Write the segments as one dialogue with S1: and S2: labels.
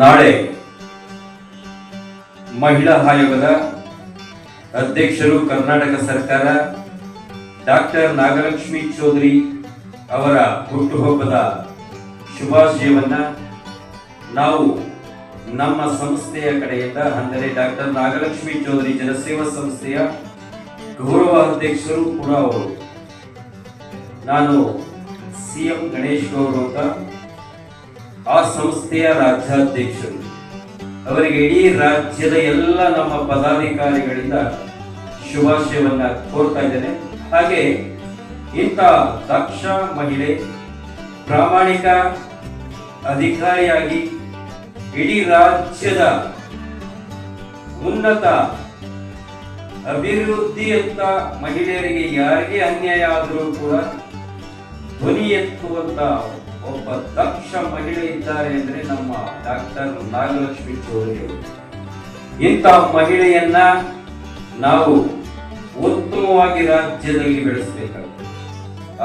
S1: ನಾಳೆ ಮಹಿಳಾ ಆಯೋಗದ ಅಧ್ಯಕ್ಷರು ಕರ್ನಾಟಕ ಸರ್ಕಾರ ಡಾಕ್ಟರ್ ನಾಗಲಕ್ಷ್ಮಿ ಚೌಧರಿ ಅವರ ಹುಟ್ಟುಹಬ್ಬದ ಶುಭಾಶಯವನ್ನ ನಾವು ನಮ್ಮ ಸಂಸ್ಥೆಯ ಕಡೆಯಿಂದ, ಅಂದರೆ ಡಾಕ್ಟರ್ ನಾಗಲಕ್ಷ್ಮಿ ಚೌಧರಿ ಜನಸೇವಾ ಸಂಸ್ಥೆಯ ಗೌರವ ಅಧ್ಯಕ್ಷರು ಕೂಡ ಅವರು. ನಾನು ಸಿ ಎಂ ಗಣೇಶ್ ಗೌರವ ಆ ಸಂಸ್ಥೆಯ ರಾಜ್ಯಾಧ್ಯಕ್ಷರು. ಅವರಿಗೆ ಇಡೀ ರಾಜ್ಯದ ಎಲ್ಲ ನಮ್ಮ ಪದಾಧಿಕಾರಿಗಳಿಂದ ಶುಭಾಶಯವನ್ನ ಕೋರ್ತಾ ಇದ್ದೇನೆ. ಹಾಗೆ ಇಂಥ ದಕ್ಷ ಮಹಿಳೆ ಪ್ರಾಮಾಣಿಕ ಅಧಿಕಾರಿಯಾಗಿ ಇಡೀ ರಾಜ್ಯದ ಉನ್ನತ ಅಭಿವೃದ್ಧಿಯತ್ತ ಮಹಿಳೆಯರಿಗೆ ಯಾರಿಗೆ ಅನ್ಯಾಯ ಆದರೂ ಕೂಡ ಧ್ವನಿ ಎತ್ತುವಂತ ಒಬ್ಬ ಮಹಿಳೆ ಇದ್ದಾರೆ ಅಂದ್ರೆ ನಮ್ಮ ಡಾಕ್ಟರ್ ನಾಗಲಕ್ಷ್ಮಿ ಚೌಧರಿಯವರು ಇಂತಹ ಮಹಿಳೆಯನ್ನ ನಾವು ಉತ್ತಮವಾಗಿ ರಾಜ್ಯದಲ್ಲಿ ಬೆಳೆಸಬೇಕಾಗುತ್ತೆ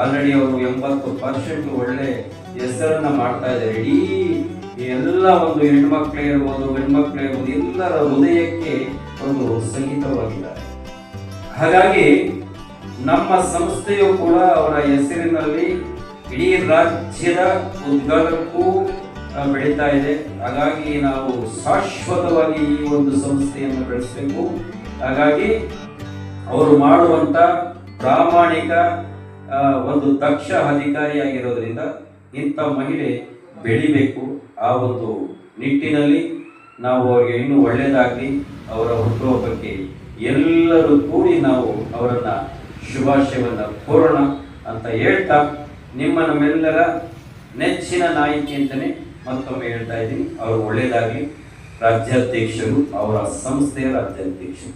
S1: ಆಲ್ರೆಡಿ ಅವರು ಎಂಬತ್ತು ಪರ್ಸೆಂಟ್ ಒಳ್ಳೆ ಹೆಸರನ್ನ ಮಾಡ್ತಾ ಇದ್ದಾರೆ. ಇಡೀ ಎಲ್ಲ ಒಂದು ಹೆಣ್ಮಕ್ಳೇ ಇರ್ಬೋದು ಹೆಣ್ಮಕ್ಳೇ ಇರ್ಬೋದು, ಎಲ್ಲರ ಹೃದಯಕ್ಕೆ ಒಂದು ಸಂಗೀತವಾಗಿದ್ದಾರೆ. ಹಾಗಾಗಿ ನಮ್ಮ ಸಂಸ್ಥೆಯು ಕೂಡ ಅವರ ಹೆಸರಿನಲ್ಲಿ ಇಡೀ ರಾಜ್ಯದ ಉದ್ಗಾರಕ್ಕೂ ಬೆಳೀತಾ ಇದೆ. ಹಾಗಾಗಿ ನಾವು ಶಾಶ್ವತವಾಗಿ ಈ ಒಂದು ಸಂಸ್ಥೆಯನ್ನು ಬೆಳೆಸಬೇಕು. ಹಾಗಾಗಿ ಅವರು ಮಾಡುವಂತ ಪ್ರಾಮಾಣಿಕ ಒಂದು ದಕ್ಷ ಅಧಿಕಾರಿಯಾಗಿರೋದ್ರಿಂದ ಇಂಥ ಮಹಿಳೆ ಬೆಳಿಬೇಕು ಆ ಒಂದು ನಿಟ್ಟಿನಲ್ಲಿ. ನಾವು ಅವರಿಗೆ ಇನ್ನೂ ಒಳ್ಳೆಯದಾಗಲಿ ಅವರ ಹುಟ್ಟುಹಬ್ಬಕ್ಕೆ ಎಲ್ಲರೂ ಕೂಡಿ ನಾವು ಅವರನ್ನು ಶುಭಾಶಯವನ್ನು ಕೋರೋಣ ಅಂತ ಹೇಳ್ತಾ ನಿಮ್ಮ ನಮ್ಮೆಲ್ಲರ ನೆಚ್ಚಿನ ನಾಯಕಿ ಅಂತಾನೆ ಮತ್ತೊಮ್ಮೆ ಹೇಳ್ತಾ ಇದ್ದೀನಿ. ಅವರು ಒಳ್ಳೆಯದಾಗಲಿ ರಾಜ್ಯಾಧ್ಯಕ್ಷರು ಅವರ ಸಂಸ್ಥೆಯ ರಾಜ್ಯಾಧ್ಯಕ್ಷರು.